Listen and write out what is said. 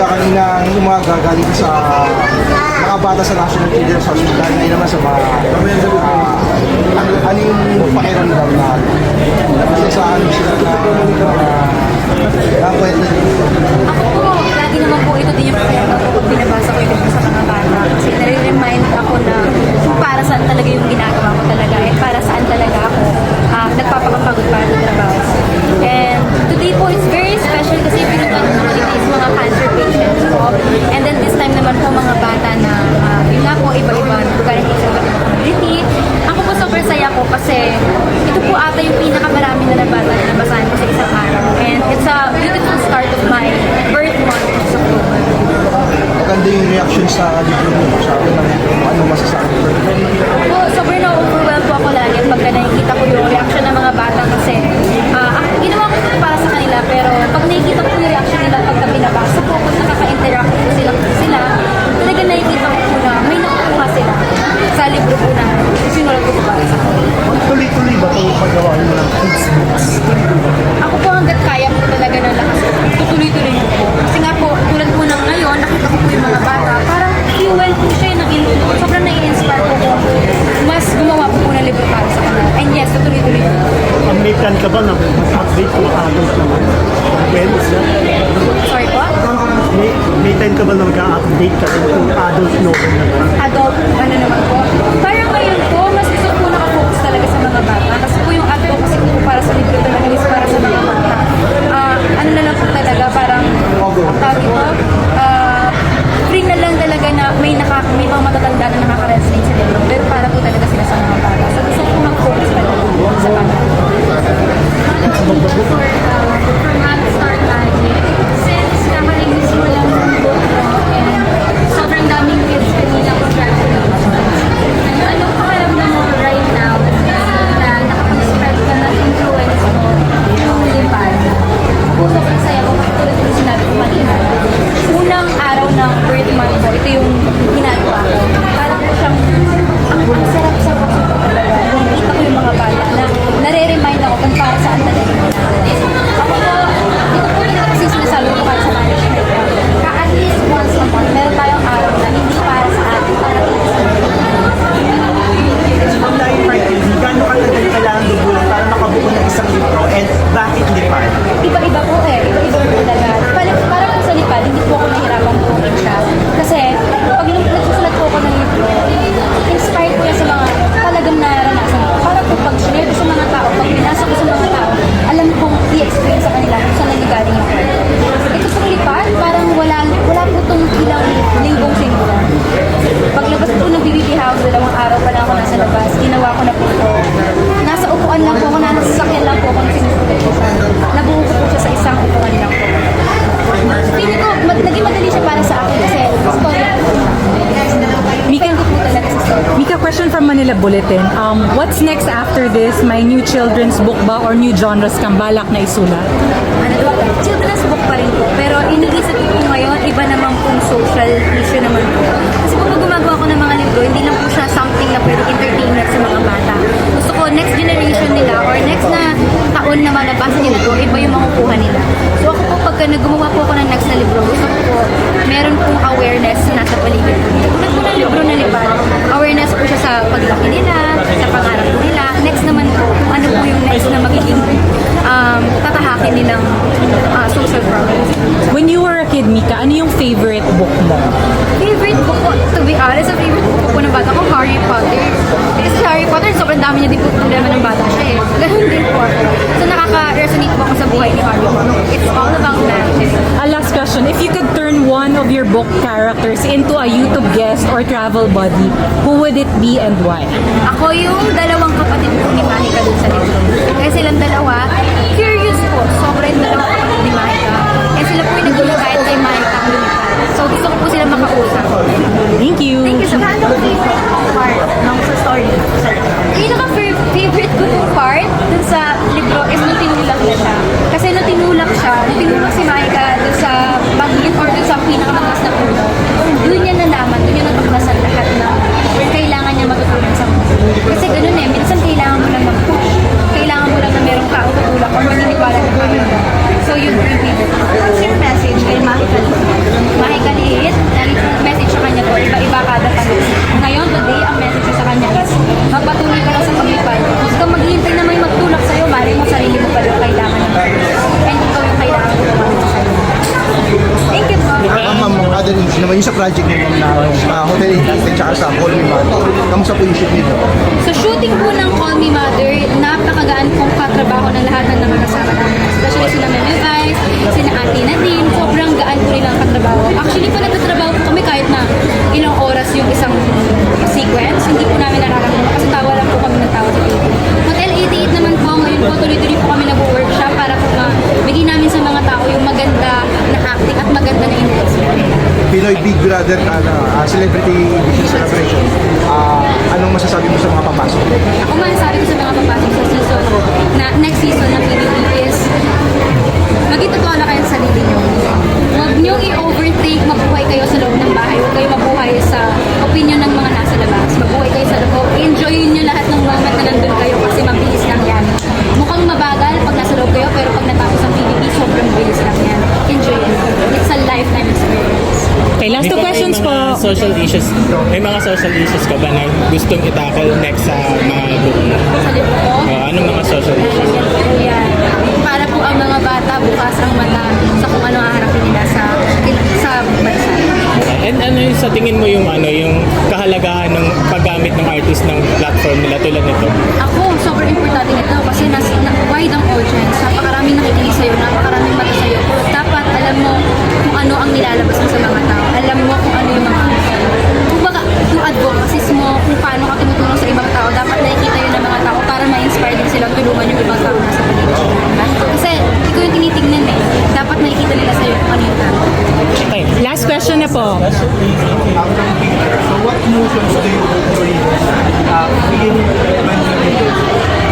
umaga, kaninang umaga, galing sa mga bata sa National Children's Hospital, ngayon naman sa mga uh, ano, ano yung pakiramdam na kasi sa ano sila na uh, na kwento Nabalikan ka ba na mas update kung adult naman? Depends na. Sorry po? May, may time ka ba na mag-update ka rin kung adult novel naman? Adult, ano naman po? Parang ngayon from Manila Bulletin. Um, what's next after this? May new children's book ba or new genres kang balak na isulat? Ano? Children's book pa rin po. Pero iniisip ko ngayon, iba naman pong social issue naman po. Kasi po pag gumagawa ko ng mga libro, hindi lang po siya something na pwede entertainment sa mga bata. Gusto ko next generation nila or next na taon na malabas nila, iba yung makukuha nila. So ako po pagka nag gumawa po ng next na libro, gusto ko mo? Favorite book ko, to be honest, ang favorite book ko ng bata ko, Harry Potter. Kasi si Harry Potter, sobrang dami niya din po problema ng bata siya eh. Ganun din po ako. So nakaka-resonate po ako sa buhay ni Harry Potter. It's all about magic. A last question, if you could turn one of your book characters into a YouTube guest or travel buddy, who would it be and why? Ako yung dalawang kapatid ko ni Monica dun sa libro. Kasi silang dalawa, curious po, sobrang dalawa project niyo na sa Hotel 88 at saka sa Call Me Man. Kamusta po yung shoot nito? Sa shooting po ng Call Me Mother, napakagaan pong katrabaho ng lahat ng mga kasama namin. Especially sila Meme Vice, sina Ate Nadine, sobrang gaan po rin ang katrabaho. Actually po nagtatrabaho po kami kahit na ilang oras yung isang sequence, hindi po namin nararamdaman kasi tawa Pinoy Big Brother ano, ah, Celebrity Celebration. Ah, anong masasabi mo sa mga papasok? Ako masasabi ko sa mga papasok sa season na next season ng PBB is maging totoo na kayo sa sarili nyo. Huwag nyo i-overtake, mabuhay kayo sa loob ng bahay. Huwag kayo mabuhay sa opinion ng mga nasa labas. Mabuhay kayo sa loob. Enjoy nyo lahat ng moment na nandun kayo kasi mabilis lang yan. Mukhang mabagal pag nasa loob kayo pero pag natapos ang PBB, sobrang bilis lang yan. Enjoy it. It's a lifetime experience. Okay, last two May questions mga po. Social issues, may mga social issues ka ba na gustong itakal next sa mga book mo? O, anong mga social issues? Yan. Para po ang mga bata bukas ang mata sa kung ano ang harapin nila sa sa bansa. And ano yung sa tingin mo yung ano yung kahalagahan ng paggamit ng artist ng platform nila tulad nito? Ako, sobrang importante nito kasi nas, na, wide ang audience. Napakaraming nakikinig sa'yo, napakaraming mata sa'yo. Dapat alam mo kung ano ang nilalabas mo sa mga tao. Alam mo So what emotions do you feel uh, when you read?